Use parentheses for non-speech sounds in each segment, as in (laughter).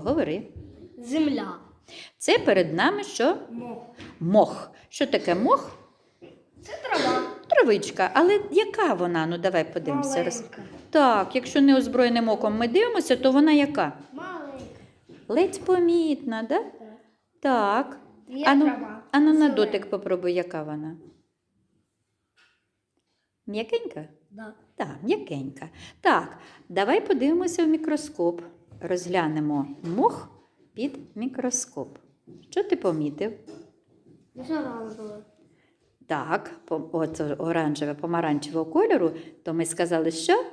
говори. Земля. Це перед нами що? Мох. Мох. Що таке мох? Це трава. Травичка. Але яка вона? Ну давай подивимося. Маленька. Так, якщо не озброєним оком ми дивимося, то вона яка? Маленька. Ледь помітна, да? Так. Є Ану, трава. ану на дотик попробуй, яка вона. М'якенька? Да. Так, м'якенька. Так, давай подивимося в мікроскоп. Розглянемо мох під мікроскоп. Що ти помітив? Так, от оранжеве помаранчевого кольору, то ми сказали, що?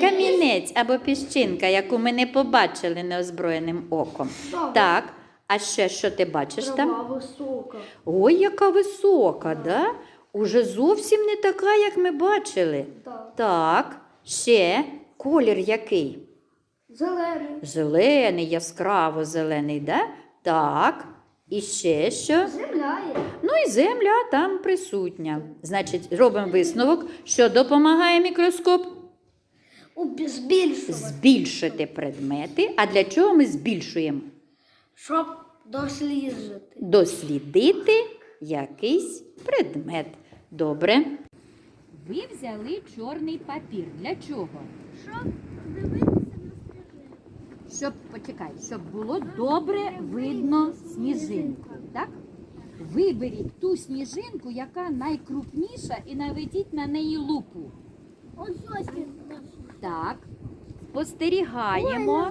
Камінець або піщинка, яку ми не побачили неозброєним оком. Так, а ще що ти бачиш там? Трава висока. Ой, яка висока, да? Уже зовсім не така, як ми бачили. Так. Так, ще колір який? Зелений. Зелений, яскраво зелений, да? Так. І ще що? Земля є. Ну і земля там присутня. Значить, робимо висновок, що допомагає мікроскоп Збільшувати. збільшити предмети. А для чого ми збільшуємо? Щоб досліджити. Дослідити якийсь предмет. Добре. Ви взяли чорний папір. Для чого? Щоб Щоб почекай, щоб було добре видно сніжинку. Так? Виберіть ту сніжинку, яка найкрупніша, і наведіть на неї лупу. Так. Спостерігаємо.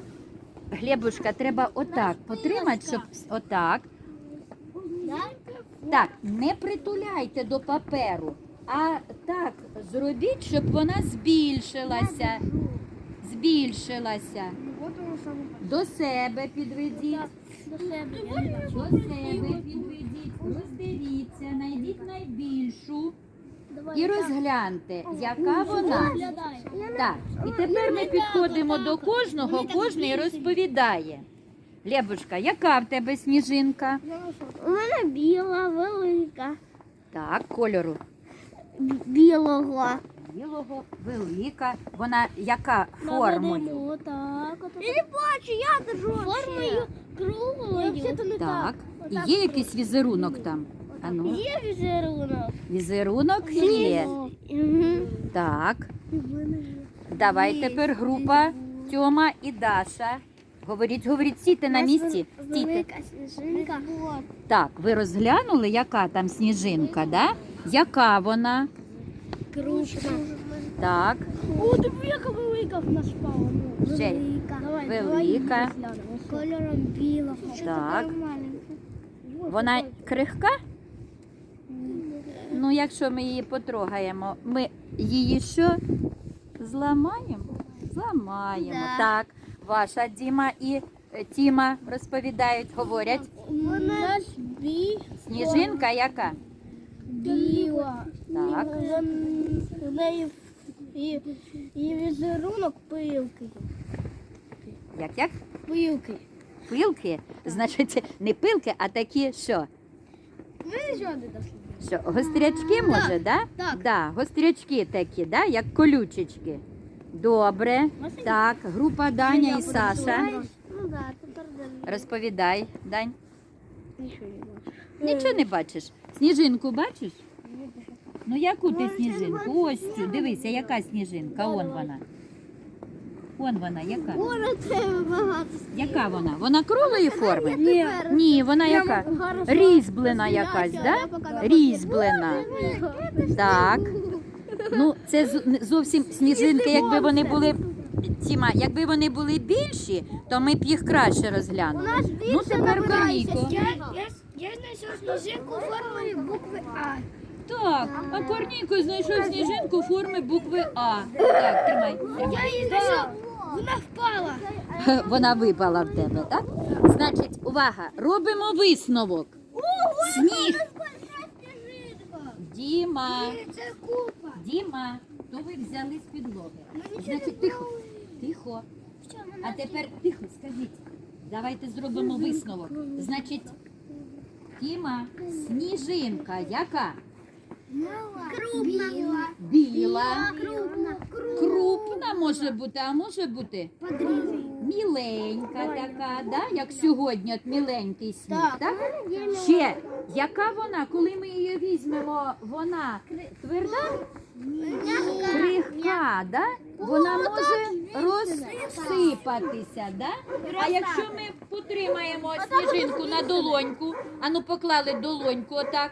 Глебушка, треба отак потримати, щоб отак. Так, не притуляйте до паперу, а так зробіть, щоб вона збільшилася. Збільшилася. До себе підведіть. До себе. Підведіть, роздивіться, знайдіть найбільшу і розгляньте, яка вона. Так, і тепер ми підходимо до кожного, кожний розповідає. Лебушка, яка в тебе сніжинка? У мене біла, велика. Так, кольору Білого. Білого, велика. Вона яка формою? Я не бачу, я держу. Формою круглою. Так. І є якийсь візерунок там? Ану, Є візерунок. візерунок є. Так. Давай тепер група Тьома і Даша. Говоріть, говоріть, стійте на місці. Стійте. Велика сніжинка. Так, ви розглянули, яка там сніжинка, да? Яка вона? Крупна. Так, О, диви, яка велика в нас впала. Ну, Ще. Велика. Давай, Велика. Кольором білого. Так. вона крихка? Ну, якщо ми її потрогаємо, ми її що? Зламаємо? Зламаємо. Да. Так, ваша Діма і е, Тіма розповідають, говорять. Вона бі... Сніжинка яка? Біла. Так. У неї і, і візерунок пилки. Як як? Пилки. Пилки? Значить, не пилки, а такі що? Ми нічого не дослідили. Що, гострячки може, да? так. Да, гострячки такі, да? як колючечки. Добре. Так, група Даня і Саша. Ну да, тепер. Розповідай, Дань. Нічого не бачу. Нічого не бачиш? Сніжинку бачиш? Ну яку ти сніжинку? Ось цю. Дивися, яка сніжинка? Он вона. Он вона, яка? Яка вона? Вона круглої форми? Ні. Ні, вона яка? Різьблена якась, да? Різьблена. Так. Ну, це зовсім сніжинки, якби вони були. Тіма, якби вони були більші, то ми б їх краще розглянули. Ну тепер Корніко. Я, знайшов сніжинку формою букви А. Так, а Корніко знайшов сніжинку форми букви А. Так, тримай. тримай. Я її знайшов. Вона впала. (laughs) Вона випала в тебе, так? Значить, увага, робимо висновок. Сніг. Діма, Це купа. Діма, то ви взяли з підлоги. Значить, тихо, тихо. А тепер тихо, скажіть. Давайте зробимо висновок. Значить, Діма, сніжинка, яка? Крупна. Біла, Крупна. крупна може бути, а може бути міленька така, да? як сьогодні, от міленький сніг, так? Ще, яка вона, коли ми її візьмемо, вона тверда, крихка, да? Вона може розсипатися. Да? А якщо ми потримаємо сніжинку на долоньку, а ну поклали долоньку отак.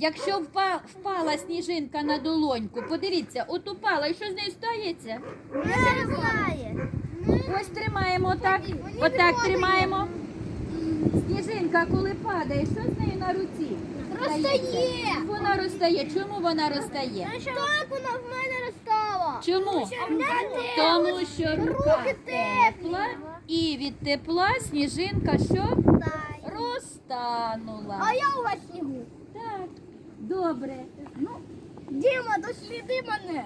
Якщо впа- впала сніжинка на долоньку, подивіться, от упала, і що з нею стається? Не знає. Ось тримаємо отак, отак тримаємо. Сніжинка, коли падає, що з нею на руці? Розтає. Вона розтає. Чому вона розтає? Так вона в мене. Чому? Тому що рука тепла, і від тепла сніжинка що? Розтанула. А я у вас снігу. Так, добре. Ну, Діма, досліди мене.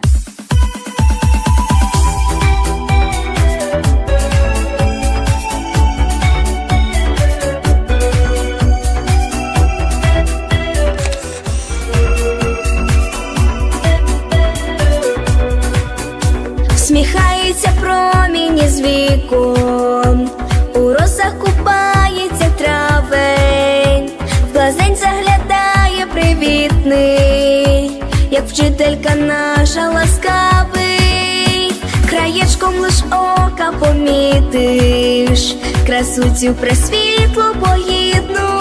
Всміхається промінь з віком, у росах купається травень, в глазень заглядає привітний, як вчителька наша ласкавий, краєчком лиш ока помітиш, красу цю пресвітлу погідну,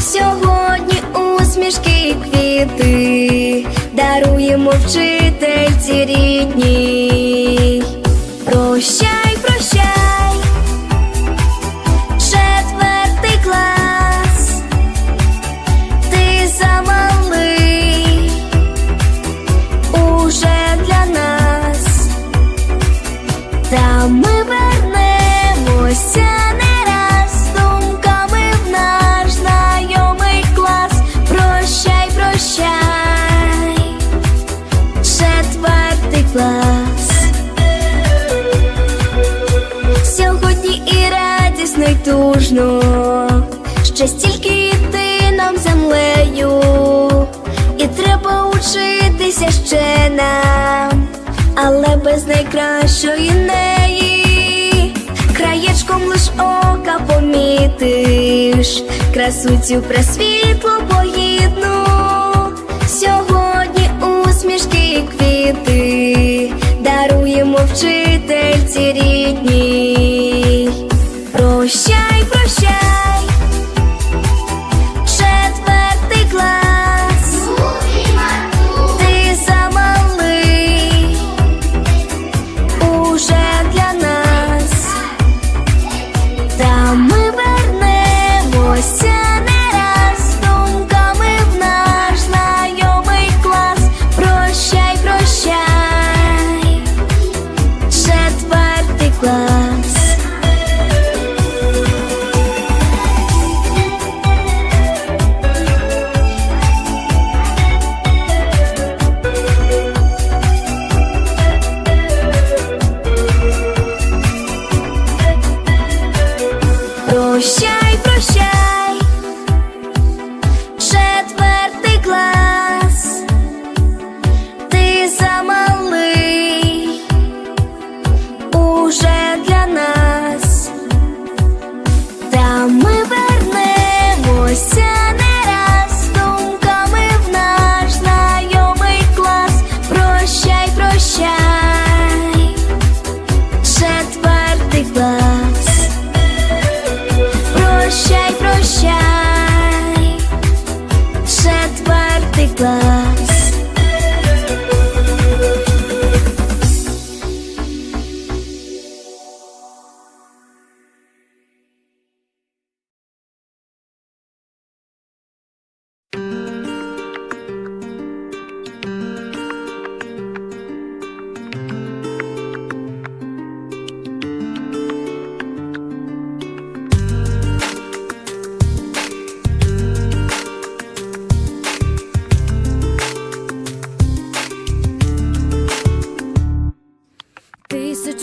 сьогодні усмішки і квіти даруємо вчительці рідній. Ще але без найкращої неї, краєчком лиш ока помітиш, красу цю пресвітлу погідну, сьогодні усмішки і квіти даруємо вчительці рідній.